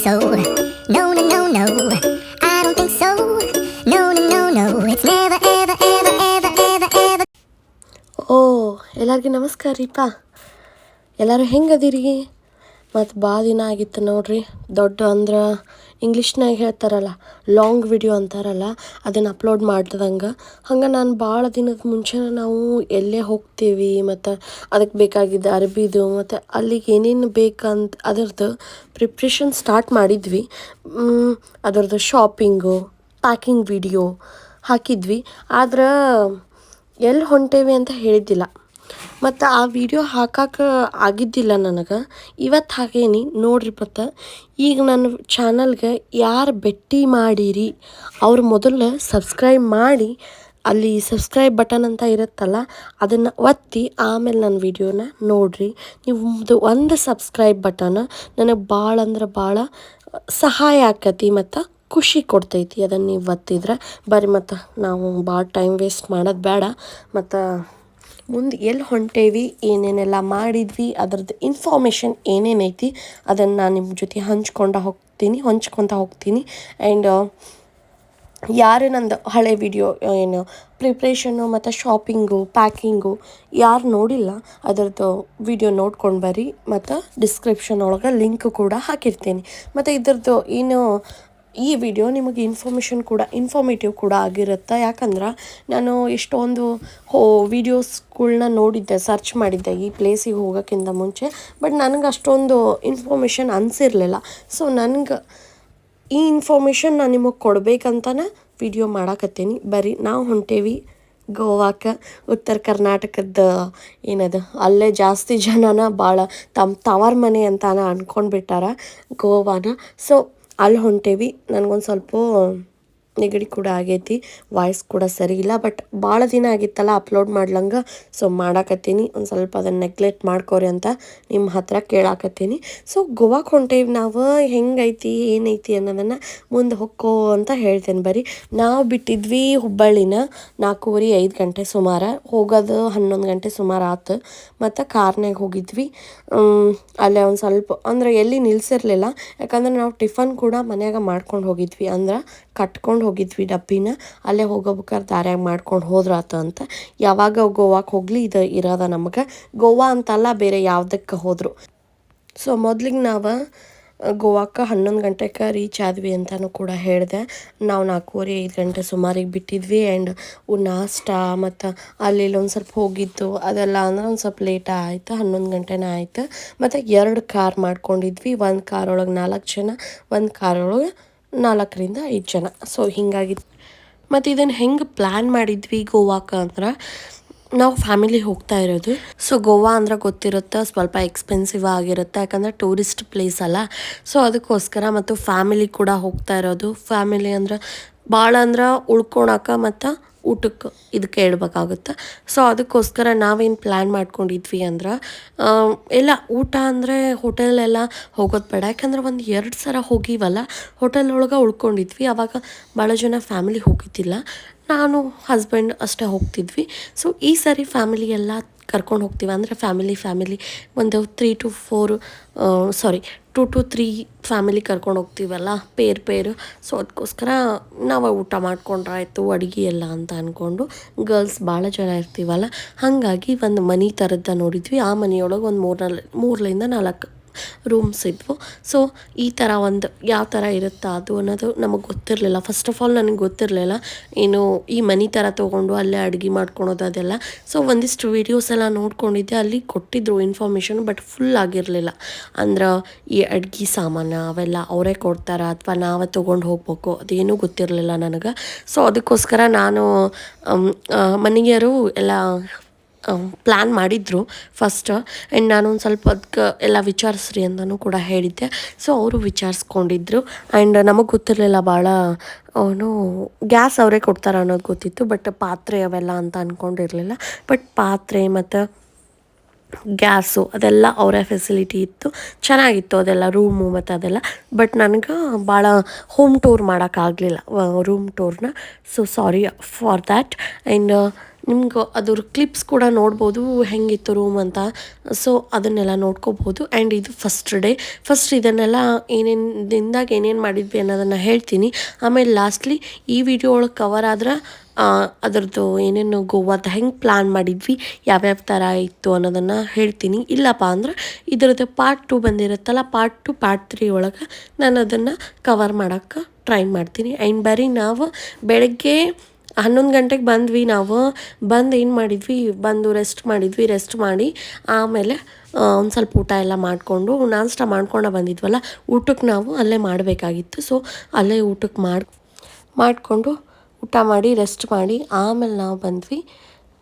so. No, no, no, no. I don't think so. No, no, no, no. It's never, ever, ever, ever, ever, ever. ಓ ಎಲ್ಲರಿಗೂ ನಮಸ್ಕಾರ ರೀಪ ಎಲ್ಲರೂ ಹೆಂಗದಿರಿ ಮತ್ತು ಭಾಳ ದಿನ ಆಗಿತ್ತು ನೋಡ್ರಿ ದೊಡ್ಡ ಅಂದ್ರೆ ಇಂಗ್ಲೀಷ್ನಾಗ ಹೇಳ್ತಾರಲ್ಲ ಲಾಂಗ್ ವಿಡಿಯೋ ಅಂತಾರಲ್ಲ, ಅದನ್ನು ಅಪ್ಲೋಡ್ ಮಾಡ್ದಂಗೆ. ಹಂಗೆ ನಾನು ಭಾಳ ದಿನದ ಮುಂಚೆ ನಾವು ಎಲ್ಲೇ ಹೋಗ್ತೀವಿ, ಮತ್ತು ಅದಕ್ಕೆ ಬೇಕಾಗಿದ್ದ ಅರಬಿದು, ಮತ್ತು ಅಲ್ಲಿಗೆ ಏನೇನು ಬೇಕಂತ ಅದರದ್ದು ಪ್ರಿಪ್ರೇಷನ್ ಸ್ಟಾರ್ಟ್ ಮಾಡಿದ್ವಿ. ಅದರದ್ದು ಶಾಪಿಂಗು ಪ್ಯಾಕಿಂಗ್ ವಿಡಿಯೋ ಹಾಕಿದ್ವಿ. ಆದ್ರೆ ಎಲ್ಲಿ ಹೊಂಟೇವಿ ಅಂತ ಹೇಳಿದ್ದಿಲ್ಲ. ಮತ್ತು ಆ ವಿಡಿಯೋ ಹಾಕಕ್ಕೆ ಆಗಿದ್ದಿಲ್ಲ ನನಗೆ. ಇವತ್ತು ಹಾಗೇನಿ, ನೋಡ್ರಿ ಮತ್ತು ಈಗ ನನ್ನ ಚಾನಲ್ಗೆ ಯಾರು ಭೇಟಿ ಮಾಡಿರಿ, ಅವ್ರು ಮೊದಲು ಸಬ್ಸ್ಕ್ರೈಬ್ ಮಾಡಿ, ಅಲ್ಲಿ ಸಬ್ಸ್ಕ್ರೈಬ್ ಬಟನ್ ಅಂತ ಇರುತ್ತಲ್ಲ, ಅದನ್ನು ಒತ್ತಿ ಆಮೇಲೆ ನನ್ನ ವಿಡಿಯೋನ ನೋಡಿರಿ. ನೀವು ಒಂದು ಸಬ್ಸ್ಕ್ರೈಬ್ ಬಟನ್ ನನಗೆ ಭಾಳ ಅಂದ್ರೆ ಭಾಳ ಸಹಾಯ ಆಕತಿ ಮತ್ತು ಖುಷಿ ಕೊಡ್ತೈತಿ ಅದನ್ನು ನೀವು ಒತ್ತಿದ್ರೆ. ಬರ್ರಿ ಮತ್ತು, ನಾವು ಭಾಳ ಟೈಮ್ ವೇಸ್ಟ್ ಮಾಡೋದು ಬೇಡ ಮತ್ತು ಮುಂದೆ ಎಲ್ಲಿ ಹೊಂಟೇವಿ, ಏನೇನೆಲ್ಲ ಮಾಡಿದ್ವಿ ಅದ್ರದ್ದು ಇನ್ಫಾರ್ಮೇಷನ್ ಏನೇನೈತಿ ಅದನ್ನು ನಾನು ನಿಮ್ಮ ಜೊತೆ ಹಂಚ್ಕೊಂಡ ಹೋಗ್ತೀನಿ, ಹಂಚ್ಕೊತ ಹೋಗ್ತೀನಿ. ಆ್ಯಂಡ್ ಯಾರು ನಂದು ಹಳೆ ವಿಡಿಯೋ ಏನು ಪ್ರಿಪ್ರೇಷನ್ನು ಮತ್ತು ಶಾಪಿಂಗು ಪ್ಯಾಕಿಂಗು ಯಾರು ನೋಡಿಲ್ಲ, ಅದರದ್ದು ವಿಡಿಯೋ ನೋಡ್ಕೊಂಡು ಬರ್ರಿ, ಮತ್ತು ಡಿಸ್ಕ್ರಿಪ್ಷನ್ ಒಳಗೆ ಲಿಂಕ್ ಕೂಡ ಹಾಕಿರ್ತೀನಿ. ಮತ್ತು ಇದ್ರದ್ದು ಏನು ಈ ವಿಡಿಯೋ ನಿಮಗೆ ಇನ್ಫಾರ್ಮೇಷನ್ ಕೂಡ ಇನ್ಫಾರ್ಮೇಟಿವ್ ಕೂಡ ಆಗಿರುತ್ತೆ? ಯಾಕಂದ್ರೆ ನಾನು ಎಷ್ಟೊಂದು ಹೋ ವೀಡಿಯೋಸ್ಗಳ್ನ ನೋಡಿದ್ದೆ ಸರ್ಚ್ ಮಾಡಿದ್ದೆ ಈ ಪ್ಲೇಸಿಗೆ ಹೋಗೋಕ್ಕಿಂತ ಮುಂಚೆ. ಬಟ್ ನನಗೆ ಅಷ್ಟೊಂದು ಇನ್ಫಾರ್ಮೇಷನ್ ಅನಿಸಿರಲಿಲ್ಲ. ಸೊ ನನಗೆ ಈ ಇನ್ಫಾರ್ಮೇಷನ್ ನಾನು ನಿಮಗೆ ಕೊಡ್ಬೇಕಂತನೇ ವಿಡಿಯೋ ಮಾಡಾಕತ್ತೀನಿ. ಬರೀ ನಾವು ಹೊಂಟೇವಿ ಗೋವಾಕ, ಉತ್ತರ ಕರ್ನಾಟಕದ ಏನದು, ಅಲ್ಲೇ ಜಾಸ್ತಿ ಜನನ ಭಾಳ ತಮ್ಮ ತವರ್ ಮನೆ ಅಂತಾನೆ ಅನ್ಕೊಂಡ್ಬಿಟ್ಟಾರ ಗೋವಾನ. ಸೊ ಅಲ್ಲಿ ಹೊಂಟೇವಿ. ನನಗೊಂದು ಸ್ವಲ್ಪ ನೆಗಡಿ ಕೂಡ ಆಗೈತಿ ವಾಯ್ಸ್ ಕೂಡ ಸರಿ ಇಲ್ಲ ಬಟ್ ಭಾಳ ದಿನ ಆಗಿತ್ತಲ್ಲ ಅಪ್ಲೋಡ್ ಮಾಡ್ಲಂಗೆ ಸೊ ಮಾಡಾಕತ್ತೀನಿ. ಒಂದು ಸ್ವಲ್ಪ ಅದನ್ನು ನೆಗ್ಲೆಕ್ಟ್ ಮಾಡ್ಕೋರಿ ಅಂತ ನಿಮ್ಮ ಹತ್ರ ಕೇಳಾಕತ್ತೀನಿ. ಸೊ ಗೋವಾಕ್ಕೆ ಹೊಂಟೇವಿ ನಾವು ಹೆಂಗೈತಿ, ಏನೈತಿ ಅನ್ನೋದನ್ನು ಮುಂದೆ ಹೊಕ್ಕೋ ಅಂತ ಹೇಳ್ತೇನೆ ಬರೀ ನಾವು ಬಿಟ್ಟಿದ್ವಿ ಹುಬ್ಬಳ್ಳಿನ ನಾಲ್ಕೂವರೆ ಐದು ಗಂಟೆ ಸುಮಾರು, ಹೋಗೋದು ಹನ್ನೊಂದು ಗಂಟೆ ಸುಮಾರು ಆತು, ಮತ್ತು ಕಾರ್ನಾಗ ಹೋಗಿದ್ವಿ. ಅಲ್ಲೇ ಒಂದು ಸ್ವಲ್ಪ, ಅಂದ್ರೆ ಎಲ್ಲಿ ನಿಲ್ಸಿರಲಿಲ್ಲ, ಯಾಕಂದ್ರೆ ನಾವು ಟಿಫನ್ ಕೂಡ ಮನೆಯಾಗ ಮಾಡ್ಕೊಂಡು ಹೋಗಿದ್ವಿ ಅಂದ್ರೆ ಕಟ್ಕೊಂಡು ಹೋಗಿದ್ವಿ ಡಬ್ಬಿನ. ಅಲ್ಲೇ ಹೋಗೋಬೇಕಾದ್ರೆ ದಾರ್ಯಾಗ ಮಾಡ್ಕೊಂಡು ಹೋದ್ರಾತ ಅಂತ. ಯಾವಾಗ ಗೋವಾಕ್ಕೆ ಹೋಗ್ಲಿ, ಇದು ಇರೋದ ನಮಗೆ. ಗೋವಾ ಅಂತಲ್ಲ, ಬೇರೆ ಯಾವುದಕ್ಕೆ ಹೋದರು. ಸೊ, ಮೊದ್ಲಿಗೆ ನಾವು ಗೋವಾಕ್ಕೆ ಹನ್ನೊಂದು ಗಂಟೆಗೆ ರೀಚ್ ಆದ್ವಿ ಅಂತಲೂ ಕೂಡ ಹೇಳಿದೆ. ನಾವು ನಾಲ್ಕೂವರೆ, ಐದು ಗಂಟೆ ಸುಮಾರಿಗೆ ಬಿಟ್ಟಿದ್ವಿ ಆ್ಯಂಡ್ ನಾಷ್ಟ ಮತ್ತು ಅಲ್ಲಿ ಒಂದು ಸ್ವಲ್ಪ ಹೋಗಿದ್ದು, ಅದೆಲ್ಲ ಅಂದ್ರೆ ಒಂದು ಸ್ವಲ್ಪ ಲೇಟ ಆಯಿತು, ಹನ್ನೊಂದು ಗಂಟೆನೇ ಆಯಿತು. ಮತ್ತು ಎರಡು ಕಾರ್ ಮಾಡ್ಕೊಂಡಿದ್ವಿ. ಒಂದು ಕಾರೊಳಗೆ ನಾಲ್ಕು ಜನ, ಒಂದು ಕಾರ್ ಒಳಗೆ ನಾಲ್ಕರಿಂದ ಐದು ಜನ. ಸೊ ಹೀಗಾಗಿ ಮತ್ತು ಇದನ್ನು ಹೆಂಗೆ ಪ್ಲ್ಯಾನ್ ಮಾಡಿದ್ವಿ ಗೋವಾಕ್ಕೆ ಅಂದ್ರೆ ನಾವು ಫ್ಯಾಮಿಲಿ ಹೋಗ್ತಾ ಇರೋದು. ಸೊ ಗೋವಾ ಅಂದ್ರೆ ಗೊತ್ತಿರುತ್ತೆ ಸ್ವಲ್ಪ ಎಕ್ಸ್ಪೆನ್ಸಿವ್ ಆಗಿರುತ್ತೆ, ಯಾಕಂದರೆ ಟೂರಿಸ್ಟ್ ಪ್ಲೇಸ್ ಅಲ್ಲ. ಸೊ ಅದಕ್ಕೋಸ್ಕರ ಮತ್ತು ಫ್ಯಾಮಿಲಿ ಕೂಡ ಹೋಗ್ತಾ ಇರೋದು. ಫ್ಯಾಮಿಲಿ ಅಂದ್ರೆ ಭಾಳ ಅಂದ್ರೆ ಉಳ್ಕೊಳಕ್ಕೆ ಮತ್ತು ಊಟಕ್ಕೆ ಇದಕ್ಕೆ ಹೇಳ್ಬೇಕಾಗುತ್ತೆ. ಸೊ ಅದಕ್ಕೋಸ್ಕರ ನಾವೇನು ಪ್ಲ್ಯಾನ್ ಮಾಡ್ಕೊಂಡಿದ್ವಿ ಅಂದ್ರೆ ಎಲ್ಲ ಊಟ ಅಂದರೆ ಹೋಟೆಲೆಲ್ಲ ಹೋಗೋದು ಬೇಡ. ಯಾಕಂದ್ರೆ ಒಂದು ಎರಡು ಸಲ ಹೋಗಿವಲ್ಲ ಹೋಟೆಲ್ ಒಳಗೆ ಉಳ್ಕೊಂಡಿದ್ವಿ. ಆವಾಗ ಭಾಳ ಜನ ಫ್ಯಾಮಿಲಿ ಹೋಗಿದ್ದಿಲ್ಲ. ನಾನು ಹಸ್ಬೆಂಡ್ ಅಷ್ಟೇ ಹೋಗ್ತಿದ್ವಿ. ಸೊ ಈ ಸಾರಿ ಫ್ಯಾಮಿಲಿ ಎಲ್ಲ ಕರ್ಕೊಂಡು ಹೋಗ್ತೀವಿ. ಅಂದರೆ ಫ್ಯಾಮಿಲಿ ಫ್ಯಾಮಿಲಿ ಒಂದು three two four sorry two two three family ಕರ್ಕೊಂಡು ಹೋಗ್ತೀವಲ್ಲ, ಪೇರ್ ಪೇರು. ಸೊ ಅದಕ್ಕೋಸ್ಕರ ನಾವು ಊಟ ಮಾಡ್ಕೊಂಡ್ರಾಯ್ತು, ಅಡುಗೆ ಎಲ್ಲ ಅಂತ ಅಂದ್ಕೊಂಡು ಗರ್ಲ್ಸ್ ಭಾಳ ಜನ ಇರ್ತೀವಲ್ಲ, ಹಾಗಾಗಿ ಒಂದು ಮನೆ ಥರದ್ದ ನೋಡಿದ್ವಿ. ಆ ಮನೆಯೊಳಗೆ ಒಂದು ಮೂರಲ್ಲಿ ಮೂರರಿಂದ ನಾಲ್ಕು ರೂಮ್ಸ್ ಇದ್ವು. ಸೊ ಈ ಥರ ಒಂದು, ಯಾವ ಥರ ಇರುತ್ತಾ ಅದು ಅನ್ನೋದು ನಮಗೆ ಗೊತ್ತಿರಲಿಲ್ಲ. ಫಸ್ಟ್ ಆಫ್ ಆಲ್ ನನಗೆ ಗೊತ್ತಿರಲಿಲ್ಲ. ಏನು ಈ ಮನೆ ಥರ ತೊಗೊಂಡು ಅಲ್ಲೇ ಅಡುಗೆ ಮಾಡ್ಕೊಳೋದು ಅದೆಲ್ಲ. ಸೊ ಒಂದಿಷ್ಟು ವೀಡಿಯೋಸ್ ಎಲ್ಲ ನೋಡ್ಕೊಂಡಿದ್ದೆ. ಅಲ್ಲಿ ಕೊಟ್ಟಿದ್ರು ಇನ್ಫಾರ್ಮೇಷನ್ ಬಟ್ ಫುಲ್ ಆಗಿರಲಿಲ್ಲ. ಅಂದ್ರೆ ಈ ಅಡುಗೆ ಸಾಮಾನು ಅವೆಲ್ಲ ಅವರೇ ಕೊಡ್ತಾರ ಅಥವಾ ನಾವೇ ತೊಗೊಂಡು ಹೋಗ್ಬೇಕು ಅದೇನೂ ಗೊತ್ತಿರಲಿಲ್ಲ ನನಗೆ. ಸೊ ಅದಕ್ಕೋಸ್ಕರ ನಾನು ಮನೆಯರು ಎಲ್ಲ ಪ್ಲ್ಯಾನ್ ಮಾಡಿದ್ರು ಫಸ್ಟ್ ಆ್ಯಂಡ್ ನಾನು ಒಂದು ಸ್ವಲ್ಪ ಅದಕ್ಕೆ ಎಲ್ಲ ವಿಚಾರಿಸ್ರಿ ಅಂತಲೂ ಕೂಡ ಹೇಳಿದ್ದೆ. ಸೊ ಅವರು ವಿಚಾರಿಸ್ಕೊಂಡಿದ್ರು. ಆ್ಯಂಡ್ ನಮಗೆ ಗೊತ್ತಿರಲಿಲ್ಲ ಭಾಳ ಅವನು ಗ್ಯಾಸ್ ಅವರೇ ಕೊಡ್ತಾರೆ ಅನ್ನೋದು ಗೊತ್ತಿತ್ತು. ಬಟ್ ಪಾತ್ರೆ ಅವೆಲ್ಲ ಅಂತ ಅಂದ್ಕೊಂಡಿರಲಿಲ್ಲ ಬಟ್ ಪಾತ್ರೆ ಮತ್ತು ಗ್ಯಾಸು ಅದೆಲ್ಲ ಅವರೇ ಫೆಸಿಲಿಟಿ ಇತ್ತು. ಚೆನ್ನಾಗಿತ್ತು ಅದೆಲ್ಲ ರೂಮು ಮತ್ತು ಅದೆಲ್ಲ. ಬಟ್ ನನಗೆ ಭಾಳ ಹೋಮ್ ಟೂರ್ ಮಾಡೋಕ್ಕಾಗಲಿಲ್ಲ room ಟೂರ್ನ so sorry for that and ನಿಮ್ಗೆ ಅದ್ರ ಕ್ಲಿಪ್ಸ್ ಕೂಡ ನೋಡ್ಬೋದು ಹೆಂಗಿತ್ತು ರೂಮ್ ಅಂತ. ಸೊ ಅದನ್ನೆಲ್ಲ ನೋಡ್ಕೋಬೋದು. ಆ್ಯಂಡ್ ಇದು ಫಸ್ಟ್ ಡೇ ಫಸ್ಟ್ ಇದನ್ನೆಲ್ಲ ಏನೇನು ದಿನದಾಗ ಏನೇನು ಮಾಡಿದ್ವಿ ಅನ್ನೋದನ್ನು ಹೇಳ್ತೀನಿ. ಆಮೇಲೆ ಲಾಸ್ಟ್ಲಿ ಈ ವಿಡಿಯೋ ಒಳಗೆ ಕವರ್ ಆದ್ರೆ ಅದರದ್ದು ಏನೇನು ಗೋವಾದ ಹೆಂಗೆ ಪ್ಲ್ಯಾನ್ ಮಾಡಿದ್ವಿ, ಯಾವ್ಯಾವ ಥರ ಇತ್ತು ಅನ್ನೋದನ್ನು ಹೇಳ್ತೀನಿ. ಇಲ್ಲಪ್ಪ ಅಂದ್ರೆ, ಇದರದ್ದು ಪಾರ್ಟ್ ಟು ಬಂದಿರುತ್ತಲ್ಲ ಪಾರ್ಟ್ ಟು ಪಾರ್ಟ್ ತ್ರೀ ಒಳಗೆ ನಾನು ಅದನ್ನು ಕವರ್ ಮಾಡೋಕ್ಕೆ ಟ್ರೈ ಮಾಡ್ತೀನಿ. ಆ್ಯಂಡ್ ಬರೀ ನಾವು ಬೆಳಗ್ಗೆ ಹನ್ನೊಂದು ಗಂಟೆಗೆ ಬಂದ್ವಿ ನಾವು ಬಂದು ಏನು ಮಾಡಿದ್ವಿ ಬಂದು ರೆಸ್ಟ್ ಮಾಡಿದ್ವಿ ರೆಸ್ಟ್ ಮಾಡಿ ಆಮೇಲೆ ಒಂದು ಸ್ವಲ್ಪ ಊಟ ಎಲ್ಲ ಮಾಡಿಕೊಂಡು ನಾಷ್ಟ ಮಾಡ್ಕೊಂಡು ಬಂದಿದ್ವಲ್ಲ ಊಟಕ್ಕೆ ನಾವು ಅಲ್ಲೇ ಮಾಡಬೇಕಾಗಿತ್ತು ಸೊ ಅಲ್ಲೇ ಊಟಕ್ಕೆ ಮಾಡಿ ಮಾಡಿಕೊಂಡು ಊಟ ಮಾಡಿ ರೆಸ್ಟ್ ಮಾಡಿ ಆಮೇಲೆ ನಾವು ಬಂದ್ವಿ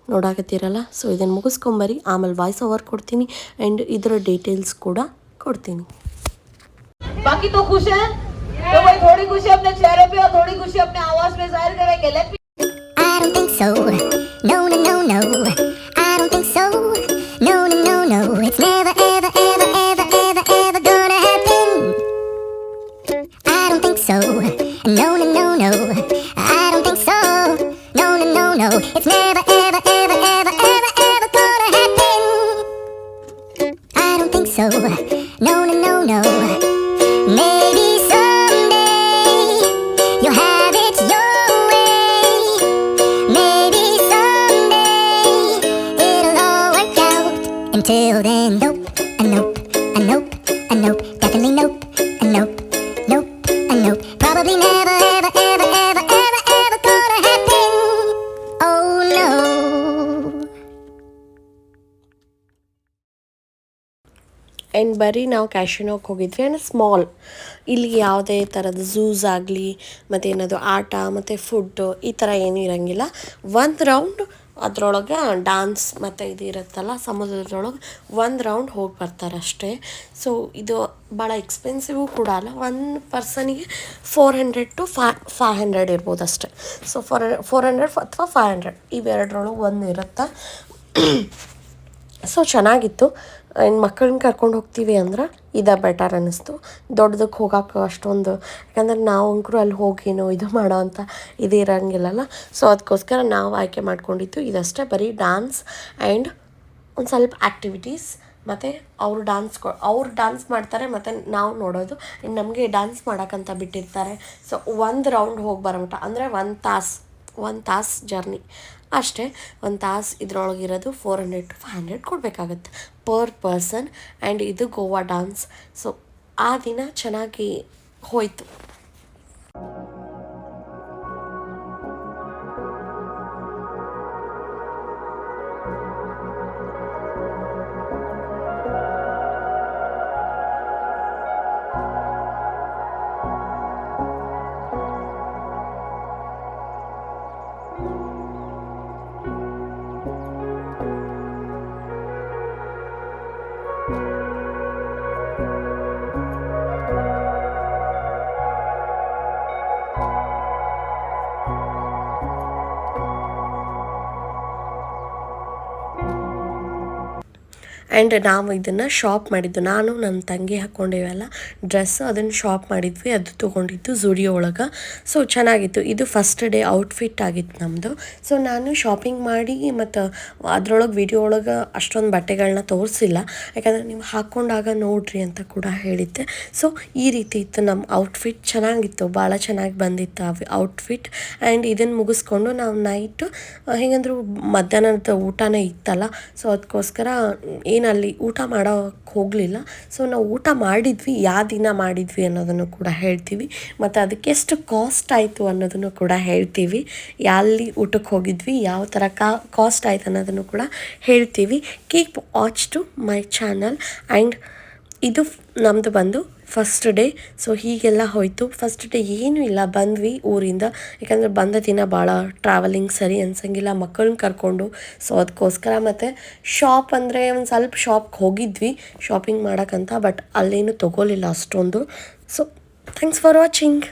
ನೋಡಾಕತ್ತೀರಲ್ಲ ಸೊ ಇದನ್ನು ಮುಗಿಸ್ಕೊಂಬರಿ ಆಮೇಲೆ ವಾಯ್ಸ್ ಓವರ್ ಕೊಡ್ತೀನಿ ಆ್ಯಂಡ್ ಇದರ ಡೀಟೇಲ್ಸ್ ಕೂಡ ಕೊಡ್ತೀನಿ बाकी तो खुश है तो भाई थोड़ी खुशी अपने चेहरे पे और थोड़ी खुशी अपने आवाज में जाहिर करेंगे late I don't think so. No, no, no, no. Until then, nope, a nope, a nope, a nope, definitely nope, a nope, nope, a nope. Probably never, ever, ever, ever, ever, ever gonna happen. Oh no. And ಬರೀ ನಾವು ಕ್ಯಾಶಿನೋಗೆ ಹೋಗಿದ್ವಿ and small ಇಲ್ಲಿ ಯಾವುದೇ ಥರದ zoos ಆಗಲಿ ಮತ್ತು ಏನಾದರೂ ಆಟ ಮತ್ತು ಫುಡ್ಡು ಈ ಥರ ಏನೂ ಇರೋಂಗಿಲ್ಲ ಒಂದು ರೌಂಡ್ ಅದರೊಳಗೆ ಡಾನ್ಸ್ ಮತ್ತು ಇದು ಇರುತ್ತಲ್ಲ, ಸಮುದ್ರದೊಳಗೆ ಒಂದು ರೌಂಡ್ ಹೋಗಿ ಬರ್ತಾರೆ ಅಷ್ಟೇ ಸೊ ಇದು ಭಾಳ ಎಕ್ಸ್ಪೆನ್ಸಿವು ಕೂಡ ಅಲ್ಲ one ಪರ್ಸನಿಗೆ four hundred to five five hundred ಇರ್ಬೋದು ಅಷ್ಟೇ. ಸೊ ಫೋರ್ ಫೋರ್ ಹಂಡ್ರೆಡ್ ಅಥವಾ ಫೈವ್ ಹಂಡ್ರೆಡ್ ಇವೆರಡರೊಳಗೆ ಒಂದು ಇರುತ್ತೆ? ಸೊ ಚೆನ್ನಾಗಿತ್ತು. ಇನ್ನು ಮಕ್ಕಳನ್ನ ಕರ್ಕೊಂಡು ಹೋಗ್ತೀವಿ ಅಂದ್ರೆ ಇದೇ ಬೆಟರ್ ಅನ್ನಿಸ್ತು ದೊಡ್ಡದಕ್ಕೆ ಹೋಗೋಕೆ ಅಷ್ಟೊಂದು. ಯಾಕಂದ್ರೆ ನಾವು ಅಂಕರು ಅಲ್ಲಿ ಹೋಗೇನೋ, ಇದು ಮಾಡೋ ಅಂತ ಇದು ಇರೋಂಗಿಲ್ಲಲ್ಲ. ಸೊ ಅದಕ್ಕೋಸ್ಕರ ನಾವು ಆಯ್ಕೆ ಮಾಡ್ಕೊಂಡಿದ್ದು ಇದಷ್ಟೇ. ಬರೀ ಡ್ಯಾನ್ಸ್ ಆ್ಯಂಡ್ ಒಂದು ಸ್ವಲ್ಪ ಆ್ಯಕ್ಟಿವಿಟೀಸ್ ಮತ್ತು ಅವರು ಡಾನ್ಸ್ ಕೊ, ಅವ್ರು ಡಾನ್ಸ್ ಮಾಡ್ತಾರೆ, ಮತ್ತು ನಾವು ನೋಡೋದು. ನಮಗೆ ಡಾನ್ಸ್ ಮಾಡೋಕ್ಕಂತ ಬಿಟ್ಟಿರ್ತಾರೆ. ಸೊ ಒಂದು ರೌಂಡ್ ಹೋಗಿ ಬರೋಮಟ. ಅಂದರೆ ಒಂದು ತಾಸು ಒಂದು ತಾಸು ಜರ್ನಿ ಅಷ್ಟೇ, ಒಂದು ತಾಸು ಇದ್ರೊಳಗಿರೋದು four hundred to five hundred ಕೊಡಬೇಕಾಗತ್ತೆ. ಪರ್ ಪರ್ಸನ್ ಆ್ಯಂಡ್ ಇದು ಗೋವಾ ಡಾನ್ಸ್ ಸೊ ಆ ದಿನ ಚೆನ್ನಾಗಿ ಹೋಯಿತು. ಆ್ಯಂಡ್ ನಾವು ಇದನ್ನು ಶಾಪ್ ಮಾಡಿದ್ದು. ನಾನು ನನ್ನ ತಂಗಿ ಹಾಕ್ಕೊಂಡಿವಲ್ಲ ಡ್ರೆಸ್ ಅದನ್ನು ಶಾಪ್ ಮಾಡಿದ್ವಿ. ಅದು ತೊಗೊಂಡಿದ್ದು ಝುಡಿಯೋ ಒಳಗೆ. ಸೊ ಚೆನ್ನಾಗಿತ್ತು. ಇದು ಫಸ್ಟ್ ಡೇ ಔಟ್ಫಿಟ್ ಆಗಿತ್ತು ನಮ್ಮದು ಸೊ ನಾನು ಶಾಪಿಂಗ್ ಮಾಡಿ ಮತ್ತು ಅದರೊಳಗೆ ವಿಡಿಯೋ ಒಳಗೆ ಅಷ್ಟೊಂದು ಬಟ್ಟೆಗಳನ್ನ ತೋರಿಸಿಲ್ಲ. ಯಾಕಂದರೆ ನೀವು ಹಾಕ್ಕೊಂಡಾಗ ನೋಡ್ರಿ ಅಂತ ಕೂಡ ಹೇಳಿದ್ದೆ. ಸೊ ಈ ರೀತಿ ಇತ್ತು ನಮ್ಮ ಔಟ್ಫಿಟ್ ಚೆನ್ನಾಗಿತ್ತು. ಭಾಳ ಚೆನ್ನಾಗಿ ಬಂದಿತ್ತು ಆ ಔಟ್ಫಿಟ್ ಆ್ಯಂಡ್ ಇದನ್ನು ಮುಗಿಸ್ಕೊಂಡು ನಾವು ನೈಟು ಹೇಗಂದ್ರು ಮಧ್ಯಾಹ್ನದ ಊಟನೇ ಇತ್ತಲ್ಲ. ಸೊ ಅದಕ್ಕೋಸ್ಕರ ಏನು ಅಲ್ಲಿ ಊಟ ಮಾಡೋಕ್ಕೆ ಹೋಗಲಿಲ್ಲ. ಸೊ ನಾವು ಊಟ ಮಾಡಿದ್ವಿ, ಯಾವ ದಿನ ಮಾಡಿದ್ವಿ ಅನ್ನೋದನ್ನು ಕೂಡ ಹೇಳ್ತೀವಿ. ಮತ್ತು ಅದಕ್ಕೆ ಎಷ್ಟು ಕಾಸ್ಟ್ ಆಯಿತು ಅನ್ನೋದನ್ನು ಕೂಡ ಹೇಳ್ತೀವಿ. ಎಲ್ಲಿ ಊಟಕ್ಕೆ ಹೋಗಿದ್ವಿ, ಯಾವ ಥರ ಕಾ ಕಾಸ್ಟ್ ಆಯ್ತು ಅನ್ನೋದನ್ನು ಕೂಡ ಹೇಳ್ತೀವಿ. Keep watch to my channel and ಇದು ನಮ್ಮದು ಬಂದು ಫಸ್ಟ್ ಡೇ ಸೊ ಹೀಗೆಲ್ಲ ಹೋಯಿತು. ಫಸ್ಟ್ ಡೇ ಏನೂ ಇಲ್ಲ. ಬಂದ್ವಿ ಊರಿಂದ. ಯಾಕಂದರೆ ಬಂದ ದಿನ ಭಾಳ ಟ್ರಾವೆಲಿಂಗ್ ಸರಿ ಅನ್ಸಂಗಿಲ್ಲ. ಮಕ್ಕಳನ್ನ ಕರ್ಕೊಂಡು. ಸೊ ಅದಕ್ಕೋಸ್ಕರ ಮತ್ತು ಶಾಪ್ ಅಂದರೆ ಒಂದು ಸ್ವಲ್ಪ ಶಾಪ್ಗೆ ಹೋಗಿದ್ವಿ. ಶಾಪಿಂಗ್ ಮಾಡೋಕ್ಕಂತ ಬಟ್ ಅಲ್ಲೇನು ತೊಗೊಳಿಲ್ಲ ಅಷ್ಟೊಂದು. So thanks for watching